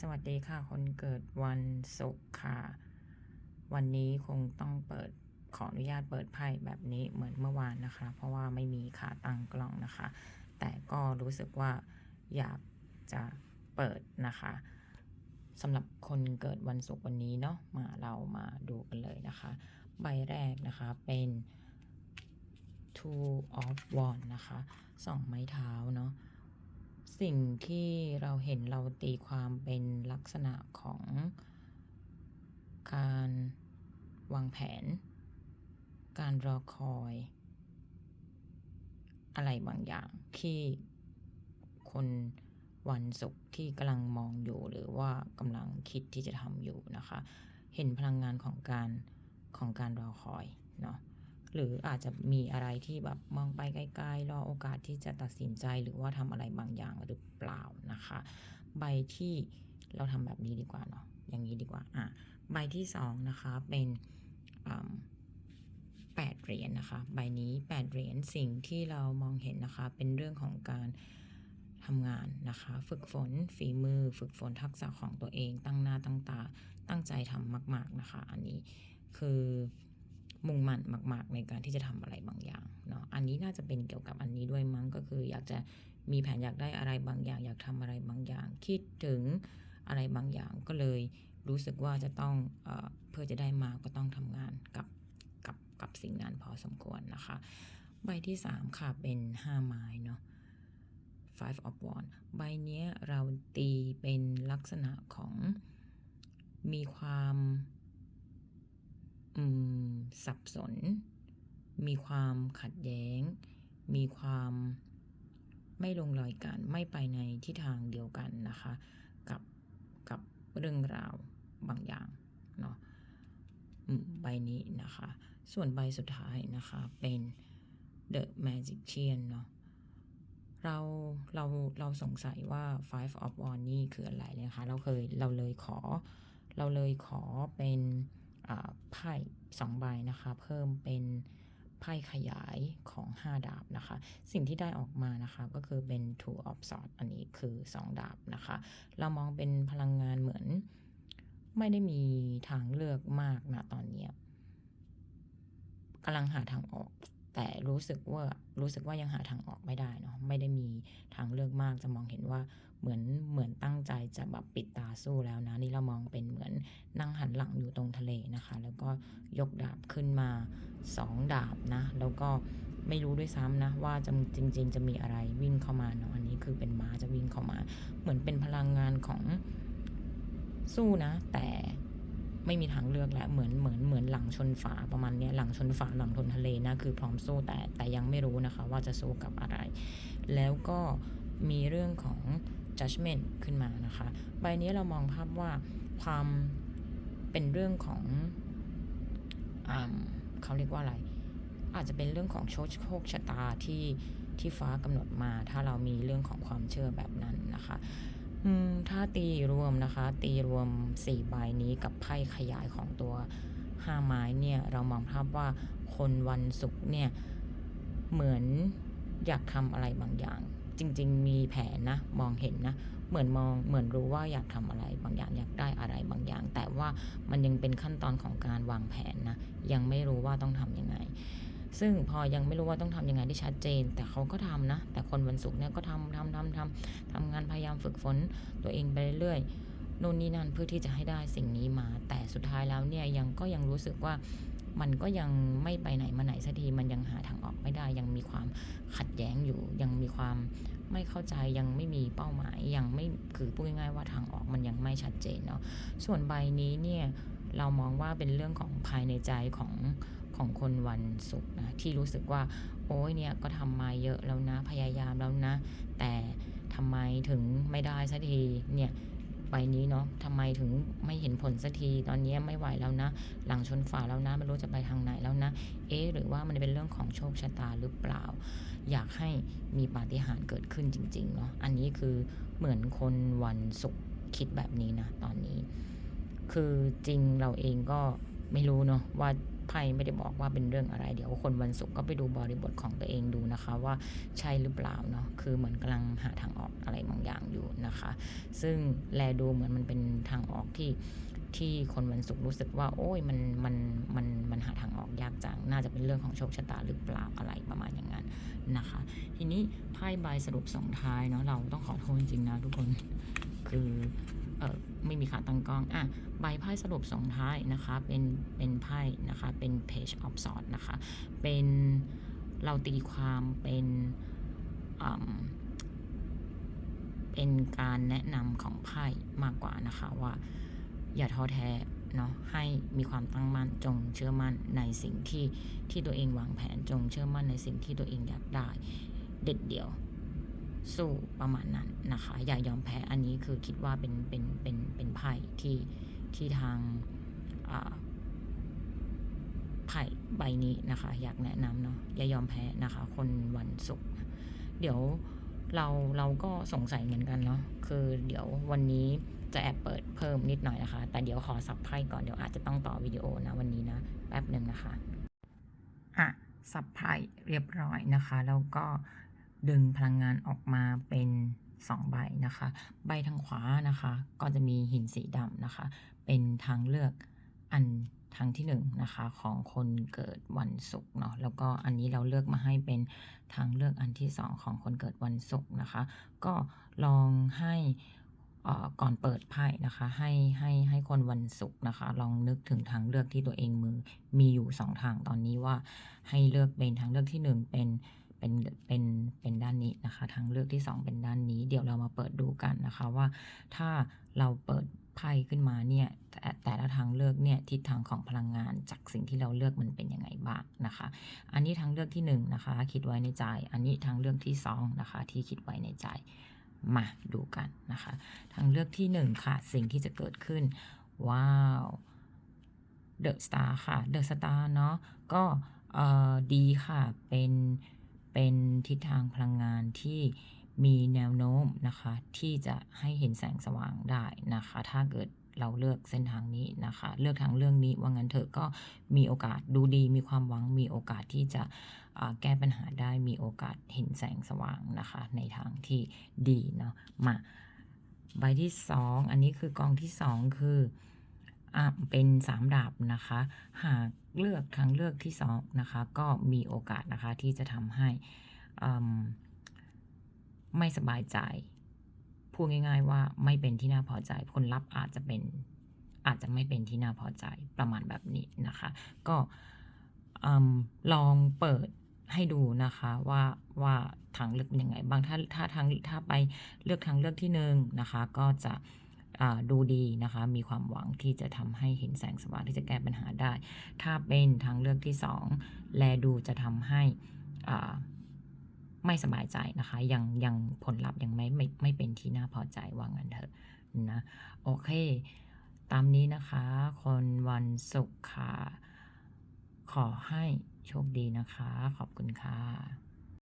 สวัสดีค่ะ คนเกิดวันศุกร์ค่ะ วันนี้คงต้องเปิดขออนุญาตเปิดไพ่แบบนี้เหมือนเมื่อวานนะคะ เพราะว่าไม่มีขาตั้งกล้องนะคะ แต่ก็รู้สึกว่าอยากจะเปิดนะคะสำหรับคนเกิดวันศุกร์วันนี้เนาะมาเรามาดูกันเลยนะคะ ใบแรกนะคะเป็น two of wands นะคะสองไม้เท้าเนาะ สิ่งที่เราเห็นเราตีความเป็นลักษณะของการวางแผน การรอคอย อะไรบางอย่างที่คนวันศุกร์ที่กำลังมองอยู่หรือว่ากำลังคิดที่จะทำอยู่นะคะ เห็นพลังงานของการของการรอคอยเนาะ หรืออาจจะมีอะไรที่แบบมองไปไกลๆรอโอกาสที่จะตัดสินใจหรือว่าทำอะไรบางอย่างหรือเปล่านะคะ ใบที่เราทำแบบนี้ดีกว่าเนาะอย่างนี้ดีกว่าอะใบที่สองนะคะเป็นแปดเหรียญนะคะ ใบนี้แปดเหรียญสิ่งที่เรามองเห็นนะคะ เป็นเรื่องของการทำงานนะคะ ฝึกฝนฝีมือ ฝึกฝนทักษะของตัวเอง ตั้งหน้าตั้งตาตั้งใจทำมาก ๆนะคะ อันนี้คือ มุ่งมั่นมาก ๆ ในการที่จะทำอะไรบางอย่างเนาะอันนี้น่าจะเป็นเกี่ยวกับอันนี้ด้วยมั้งก็คือ อยากจะมีแผนอยากได้อะไรบางอย่าง อยากทำอะไรบางอย่าง คิดถึงอะไรบางอย่างก็เลยรู้สึกว่าจะต้องเอเพื่อจะได้มาก็ต้องทำงานกับกับกับสิ่งนั้นพอสมควรนะคะ ใบที่สามค่ะเป็นห้าไม้เนาะ five of wands ใบเนี้ยเราตีเป็นลักษณะของมีความ อืม สับสน มีความขัดแย้ง มีความไม่ลงรอยกัน ไม่ไปในทิศทางเดียวกันนะคะ กับกับเรื่องราวบางอย่างเนาะใบนี้นะคะ ส่วนใบสุดท้ายนะคะเป็น The Magician เนาะเราเราเราสงสัยว่า five of wands นี่คืออะไรนะคะ เราเคยเราเลยขอ เราเลยขอเป็นไพ่ สองใบนะคะ เพิ่มเป็นไพ่ขยายของ 5 ดาบนะคะ สิ่งที่ได้ออกมานะคะก็คือเป็น two of swords อันนี้คือ 2 ดาบนะคะ เรามองเป็นพลังงานเหมือน ไม่ได้มีทางเลือกมากนะตอนนี้กำลังหาทางออก แต่รู้สึกว่ารู้สึกว่ายังหาทางออกไม่ได้เนาะไม่ได้มีทางเลือกมากจะมองเห็นว่าเหมือนเหมือนตั้งใจจะแบบปิดตาสู้แล้วนะ นี่เรามองเป็นเหมือนนั่งหันหลังอยู่ตรงทะเลนะคะ แล้วก็ยกดาบขึ้นมาสองดาบนะ แล้วก็ไม่รู้ด้วยซ้ำนะ ว่าจะจริง ๆ จะมีอะไรวิ่งเข้ามาเนาะอันนี้คือเป็นม้าจะวิ่งเข้ามา เหมือนเป็นพลังงานของสู้นะ แต่ ไม่มีทางเลือกแล้วเหมือนเหมือนเหมือนหลังชนฝาประมาณนี้หลังชนฝาหลังชนทะเลนะคือพร้อมสู้แต่แต่ยังไม่รู้นะคะ ว่าจะสู้กับอะไร แล้วก็มีเรื่องของ judgment ขึ้นมานะคะ ใบนี้เรามองภาพว่าความเป็นเรื่องของอเขาเรียกว่าอะไร อาจจะเป็นเรื่องของโชคโชคชะตาที่ที่ฟ้ากำหนดมา ถ้าเรามีเรื่องของความเชื่อแบบนั้นนะคะ อืมถ้าตีรวมนะคะ ตีรวมสี่ใบนี้กับไพ่ขยายของตัวห้าไม้เนี่ย เรามองภาพว่าคนวันศุกร์เนี่ย เหมือนอยากทำอะไรบางอย่าง จริง ๆ มีแผนนะ มองเห็นนะ เหมือนมองเหมือนรู้ว่าอยากทำอะไรบางอย่างอยากได้อะไรบางอย่าง แต่ว่ามันยังเป็นขั้นตอนของการวางแผนนะ ยังไม่รู้ว่าต้องทำยังไง ซึ่งพอยังไม่รู้ว่าต้องทำยังไงที่ชัดเจน แต่เขาก็ทำนะ แต่คนวันศุกร์เนี่ยก็ทำทำทำทำทำงานพยายามฝึกฝนตัวเองไปเรื่อยๆโน่นนี่นั่นเพื่อที่จะให้ได้สิ่งนี้มา แต่สุดท้ายแล้วเนี่ยยังก็ยังรู้สึกว่ามันก็ยังไม่ไปไหนมาไหนสักทีมันยังหาทางออกไม่ได้ยังมีความขัดแย้งอยู่ ยังมีความไม่เข้าใจยังไม่มีเป้าหมายยังไม่คือพูดง่ายๆว่าทางออกมันยังไม่ชัดเจนเนาะส่วนใบนี้เนี่ยเรามองว่าเป็นเรื่องของภายในใจของ ของคนวันศุกร์นะที่รู้สึกว่าโอ้ยเนี่ยก็ทำมาเยอะแล้วนะพยายามแล้วนะ แต่ทำไมถึงไม่ได้สักทีเนี่ยใบนี้เนาะทำไมถึงไม่เห็นผลสักที ตอนนี้ไม่ไหวแล้วนะ หลังชนฝาแล้วนะไม่รู้จะไปทางไหนแล้วนะ เอ๊หรือว่ามันเป็นเรื่องของโชคชะตาหรือเปล่า อยากให้มีปาฏิหาริย์เกิดขึ้นจริงๆเนาะ อันนี้คือเหมือนคนวันศุกร์คิดแบบนี้นะตอนนี้ คือจริงเราเองก็ไม่รู้เนาะว่า ไพ่ไม่ได้บอกว่าเป็นเรื่องอะไร เดี๋ยวคนวันศุกร์ก็ไปดูบริบทของตัวเองดูนะคะ ว่าใช่หรือเปล่าเนาะคือเหมือนกำลังหาทางออกอะไรบางอย่างอยู่นะคะ ซึ่งแลดูเหมือนมันเป็นทางออกที่ที่คนวันศุกร์รู้สึกว่า โอ้ยมันมันมันมันหาทางออกยากจังน่าจะเป็นเรื่องของโชคชะตาหรือเปล่าอะไรประมาณอย่างนั้นนะคะ ทีนี้ไพ่ใบสรุปส่งท้ายเนาะเราต้องขอโทษจริงๆนะทุกคนคือเออ ไม่มีขาตั้งกล้องอะใบไพ่สรุปส่งท้ายนะคะ เป็นเป็นไพ่นะคะ เป็น page of s w o r d นะคะ เป็นเราตีความเป็นเป็นการแนะนำของไพ่มากกว่านะคะว่าอย่าท้อแท้เนาะให้มีความตั้งมั่นจงเชื่อมั่นในสิ่งที่ที่ตัวเองวางแผนจงเชื่อมั่นในสิ่งที่ตัวเองอยากได้ เด็ดเดี่ยว สู้ประมาณนั้นนะคะ อย่ายอมแพ้อันนี้คือคิดว่าเป็นเป็นเป็นเป็นไพ่ที่ที่ทางไพ่ใบนี้นะคะ อยากแนะนำเนาะอย่ายอมแพ้นะคะ คนวันศุกร์เดี๋ยวเราเราก็สงสัยเหมือนกันเนาะคือเดี๋ยววันนี้จะแอบเปิดเพิ่มนิดหน่อยนะคะ แต่เดี๋ยวขอสับไพ่ก่อนเดี๋ยวอาจจะต้องต่อวิดีโอนะวันนี้นะแป๊บหนึ่งนะคะอะสับไพ่เรียบร้อยนะคะ แล้วก็ ดึงพลังงานออกมาเป็น2ใบนะคะ ใบทางขวานะคะ ก็จะมีหินสีดำนะคะ เป็นทางเลือกอันทางที่1นงนะคะของคนเกิดวันศุกร์เนาะแล้วก็อันนี้เราเลือกมาให้เป็นทางเลือกอันที่2ของคนเกิดวันศุกร์นะคะ ก็ลองให้ก่อนเปิดไพ่นะคะ ให้ให้ให้คนวันศุกร์นะคะ ลองนึกถึงทางเลือกที่ตัวเองมือมีอยู่2ทางตอนนี้ว่า ให้เลือกเป็นทางเลือกที่1เป็น เป็นเป็นเป็นด้านนี้นะคะ ทางเลือกที่ 2 เป็นด้านนี้ เดี๋ยวเรามาเปิดดูกันนะคะว่าถ้าเราเปิดไพ่ขึ้นมาเนี่ยแต่แต่ละทางเลือกเนี่ยทิศทางของพลังงานจากสิ่งที่เราเลือกมันเป็นยังไงบ้างนะคะ อันนี้ทางเลือกที่1นงนะคะคิดไว้ในใจ อันนี้ทางเลือกที่2นะคะที่คิดไว้ในใจมาดูกันนะคะ ทางเลือกที่ 1 ค่ะ สิ่งที่จะเกิดขึ้น ว้าวเดอะสตาร์ค่ะเดอะสตาร์เนาะก็เออดีค่ะเป็น เป็นทิศทางพลังงานที่มีแนวโน้มนะคะ ที่จะให้เห็นแสงสว่างได้นะคะ ถ้าเกิดเราเลือกเส้นทางนี้นะคะ เลือกทางเรื่องนี้ว่างั้นเถอะก็มีโอกาสดูดี มีความหวังมีโอกาสที่จะแก้ปัญหาได้มีโอกาสเห็นแสงสว่างนะคะ ในทางที่ดีเนาะมาใบที่ 2 อันนี้คือกองที่ 2 คือ เป็นสามดาบนะคะ หากเลือกทางเลือกที่2นะคะ ก็มีโอกาสนะคะที่จะทำให้ไม่สบายใจ พูดง่าย ๆ ว่าไม่เป็นที่น่าพอใจ ผลลัพธ์อาจจะเป็นอาจจะไม่เป็นที่น่าพอใจประมาณแบบนี้นะคะ ก็อลองเปิดให้ดูนะคะว่าว่าทางเลือกเป็นยังไงบ้างถ้าถ้าทางถ้าไปเลือกทางเลือกที่หนึ่งนะคะ ก็จะ ดูดีนะคะ มีความหวังที่จะทำให้เห็นแสงสว่างที่จะแก้ปัญหาได้ ถ้าเป็นทางเลือกที่ 2 แลดูจะทำให้ไม่สบายใจนะคะ ยังยังผลลัพธ์ยังไม่ไม่ไม่เป็นที่น่าพอใจว่างั้นเถอะนะ โอเค ตามนี้นะคะ คนวันศุกร์ค่ะ ขอให้โชคดีนะคะ ขอบคุณค่ะ